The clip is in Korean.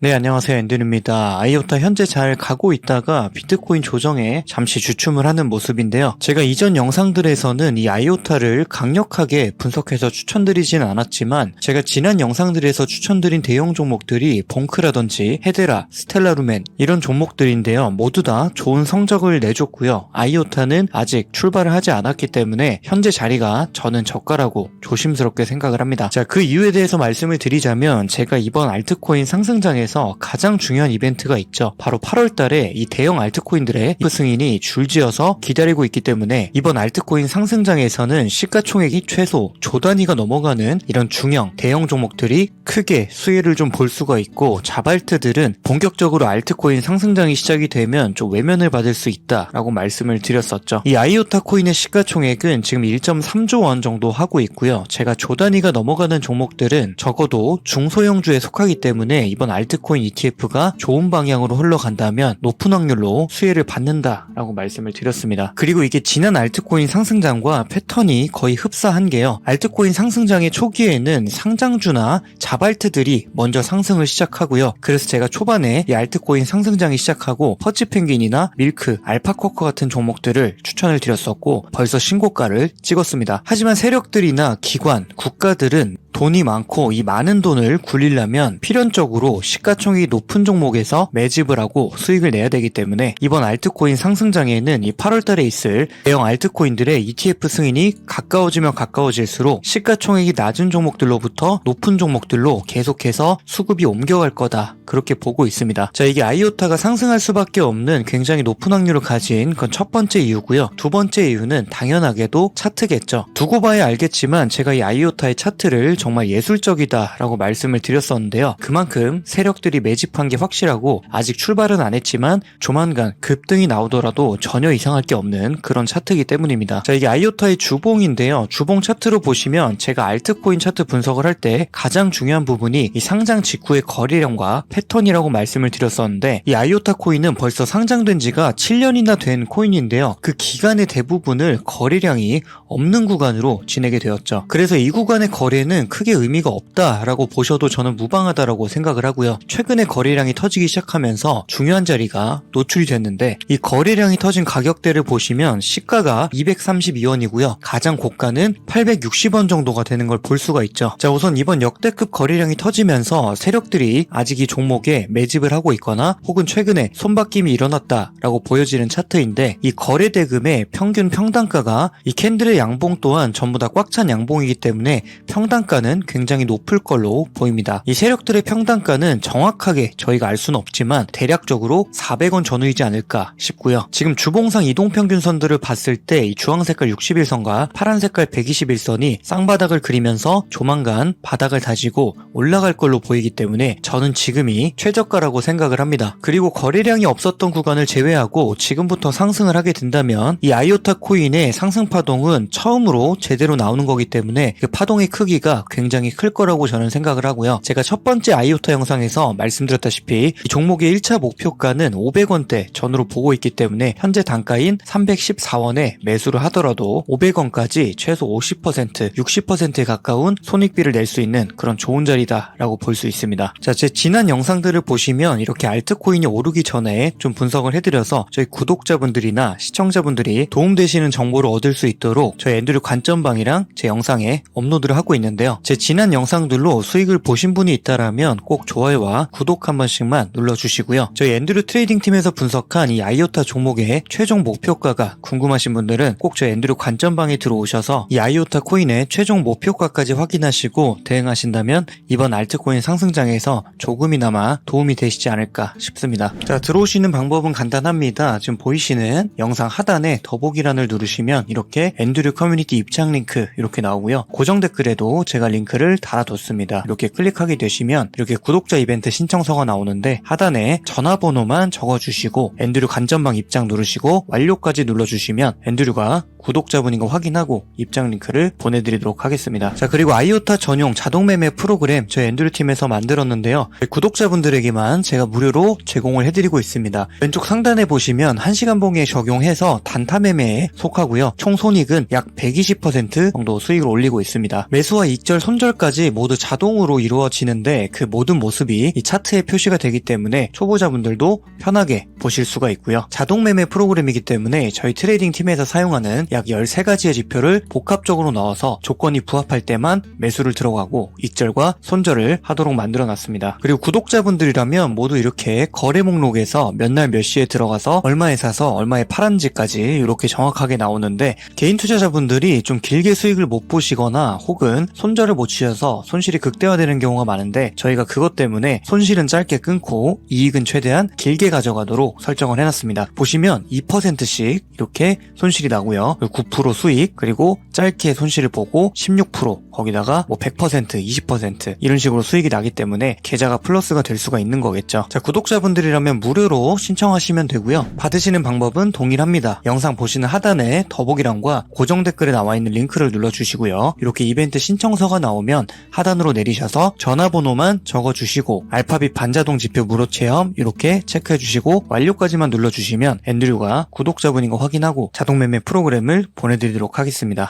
네, 안녕하세요. 앤드류입니다. 아이오타 현재 잘 가고 있다가 비트코인 조정에 잠시 주춤을 하는 모습인데요. 제가 이전 영상들에서는 이 아이오타를 강력하게 분석해서 추천드리진 않았지만 제가 지난 영상들에서 추천드린 대형 종목들이 봉크라든지 헤데라, 스텔라루멘 이런 종목들인데요. 모두 다 좋은 성적을 내줬고요. 아이오타는 아직 출발을 하지 않았기 때문에 현재 자리가 저는 저가라고 조심스럽게 생각을 합니다. 자, 그 이유에 대해서 말씀을 드리자면 제가 이번 알트코인 상승장에 에서 가장 중요한 이벤트가 있죠. 바로 8월 달에 이 대형 알트코인들의 승인이 줄지어서 기다리고 있기 때문에 이번 알트코인 상승장에서는 시가총액이 최소 조 단위가 넘어가는 이런 중형 대형 종목들이 크게 수혜를 좀 볼 수가 있고 자발트들은 본격적으로 알트코인 상승장이 시작이 되면 좀 외면을 받을 수 있다라고 말씀을 드렸었죠. 이 아이오타 코인의 시가총액은 지금 1.3조 원 정도 하고 있고요. 제가 조 단위가 넘어가는 종목들은 적어도 중소형주에 속하기 때문에 이번 알트 비트코인 ETF가 좋은 방향으로 흘러간다면 높은 확률로 수혜를 받는다라고 말씀을 드렸습니다. 그리고 이게 지난 알트코인 상승장과 패턴이 거의 흡사한 게요. 알트코인 상승장의 초기에는 상장주나 자발트들이 먼저 상승을 시작하고요. 그래서 제가 초반에 이 알트코인 상승장이 시작하고 퍼치 펭귄이나 밀크, 알파코커 같은 종목들을 추천을 드렸었고 벌써 신고가를 찍었습니다. 하지만 세력들이나 기관, 국가들은 돈이 많고 이 많은 돈을 굴리려면 필연적으로 시가총액이 높은 종목에서 매집을 하고 수익을 내야 되기 때문에 이번 알트코인 상승장에는 이 8월달에 있을 대형 알트코인들의 ETF 승인이 가까워지면 가까워질수록 시가총액이 낮은 종목들로부터 높은 종목들로 계속해서 수급이 옮겨갈 거다 그렇게 보고 있습니다. 자 이게 아이오타가 상승할 수밖에 없는 굉장히 높은 확률을 가진 건 첫 번째 이유고요. 두 번째 이유는 당연하게도 차트겠죠. 두고 봐야 알겠지만 제가 이 아이오타의 차트를 정말 예술적이다라고 말씀을 드렸었는데요. 그만큼 세력들이 매집한 게 확실하고 아직 출발은 안 했지만 조만간 급등이 나오더라도 전혀 이상할 게 없는 그런 차트이기 때문입니다. 자, 이게 아이오타의 주봉인데요. 주봉 차트로 보시면 제가 알트코인 차트 분석을 할 때 가장 중요한 부분이 이 상장 직후의 거래량과 패턴이라고 말씀을 드렸었는데 이 아이오타 코인은 벌써 상장된 지가 7년이나 된 코인인데요. 그 기간의 대부분을 거래량이 없는 구간으로 지내게 되었죠. 그래서 이 구간의 거래는 크게 의미가 없다라고 보셔도 저는 무방하다라고 생각을 하고요. 최근에 거래량이 터지기 시작하면서 중요한 자리가 노출이 됐는데 이 거래량이 터진 가격대를 보시면 시가가 232원이고요. 가장 고가는 860원 정도가 되는 걸 볼 수가 있죠. 자 우선 이번 역대급 거래량이 터지면서 세력들이 아직 이 종목에 매집을 하고 있거나 혹은 최근에 손바뀜이 일어났다라고 보여지는 차트인데 이 거래 대금의 평균 평단가가 이 캔들의 양봉 또한 전부 다 꽉 찬 양봉이기 때문에 평단가는 평단가는 굉장히 높을 걸로 보입니다. 이 세력들의 평단가는 정확하게 저희가 알 수는 없지만 대략적으로 400원 전후이지 않을까 싶고요. 지금 주봉상 이동평균선들을 봤을 때 이 주황 색깔 61선과 파란 색깔 121선이 쌍바닥을 그리면서 조만간 바닥을 다지고 올라갈 걸로 보이기 때문에 저는 지금이 최저가라고 생각을 합니다. 그리고 거래량이 없었던 구간을 제외하고 지금부터 상승을 하게 된다면 이 아이오타 코인의 상승 파동은 처음으로 제대로 나오는 거기 때문에 그 파동의 크기가 굉장히 클 거라고 저는 생각을 하고요. 제가 첫 번째 아이오타 영상에서 말씀드렸다시피 이 종목의 1차 목표가는 500원대 전으로 보고 있기 때문에 현재 단가인 314원에 매수를 하더라도 500원까지 최소 50% 60%에 가까운 손익비를 낼 수 있는 그런 좋은 자리다라고 볼 수 있습니다. 자, 제 지난 영상들을 보시면 이렇게 알트코인이 오르기 전에 좀 분석을 해드려서 저희 구독자분들이나 시청자분들이 도움되시는 정보를 얻을 수 있도록 저희 앤드류 관점방이랑 제 영상에 업로드를 하고 있는데요. 제 지난 영상들로 수익을 보신 분이 있다라면 꼭 좋아요와 구독 한 번씩만 눌러주시고요. 저희 앤드류 트레이딩 팀에서 분석한 이 아이오타 종목의 최종 목표가가 궁금하신 분들은 꼭 저희 앤드류 관점방에 들어오셔서 이 아이오타 코인의 최종 목표가까지 확인하시고 대응하신다면 이번 알트코인 상승장에서 조금이나마 도움이 되시지 않을까 싶습니다. 자, 들어오시는 방법은 간단합니다. 지금 보이시는 영상 하단에 더보기란을 누르시면 이렇게 앤드류 커뮤니티 입장 링크 이렇게 나오고요. 고정 댓글에도 제가 링크 를 달아뒀습니다. 이렇게 클릭하게 되시면 이렇게 구독자 이벤트 신청서가 나오는데 하단에 전화번호만 적어주시고 앤드류 간전방 입장 누르시고 완료까지 눌러주시면 앤드류가 구독자분인 거 확인하고 입장 링크를 보내드리도록 하겠습니다. 자 그리고 아이오타 전용 자동 매매 프로그램 저희 앤드류 팀에서 만들었는데요. 구독자분들에게만 제가 무료로 제공을 해드리고 있습니다. 왼쪽 상단에 보시면 1시간 봉에 적용해서 단타 매매에 속하고요. 총 손익은 약 120% 정도 수익을 올리고 있습니다. 매수와 익절 조절, 손절까지 모두 자동으로 이루어지는데 그 모든 모습이 이 차트에 표시가 되기 때문에 초보자분들도 편하게 보실 수가 있고요. 자동 매매 프로그램이기 때문에 저희 트레이딩 팀에서 사용하는 약 13가지의 지표를 복합적으로 넣어서 조건이 부합할 때만 매수를 들어가고 익절과 손절을 하도록 만들어 놨습니다. 그리고 구독자분들이라면 모두 이렇게 거래 목록에서 몇 날 몇 시에 들어가서 얼마에 사서 얼마에 팔았는지까지 이렇게 정확하게 나오는데 개인 투자자분들이 좀 길게 수익을 못 보시거나 혹은 손절을 못 치셔서 손실이 극대화되는 경우가 많은데 저희가 그것 때문에 손실은 짧게 끊고 이익은 최대한 길게 가져가도록 설정을 해놨습니다. 보시면 2%씩 이렇게 손실이 나고요. 9% 수익 그리고 짧게 손실을 보고 16% 거기다가 뭐 100% 20% 이런 식으로 수익이 나기 때문에 계좌가 플러스가 될 수가 있는 거겠죠. 자 구독자분들이라면 무료로 신청하시면 되고요. 받으시는 방법은 동일합니다. 영상 보시는 하단에 더보기란과 고정 댓글에 나와 있는 링크를 눌러주시고요. 이렇게 이벤트 신청서가 나오면 하단으로 내리셔서 전화번호만 적어주시고 알파빗 반자동 지표 무료 체험 이렇게 체크해 주시고 완료까지만 눌러주시면 앤드류가 구독자분인 거 확인하고 자동 매매 프로그램을 보내드리도록 하겠습니다.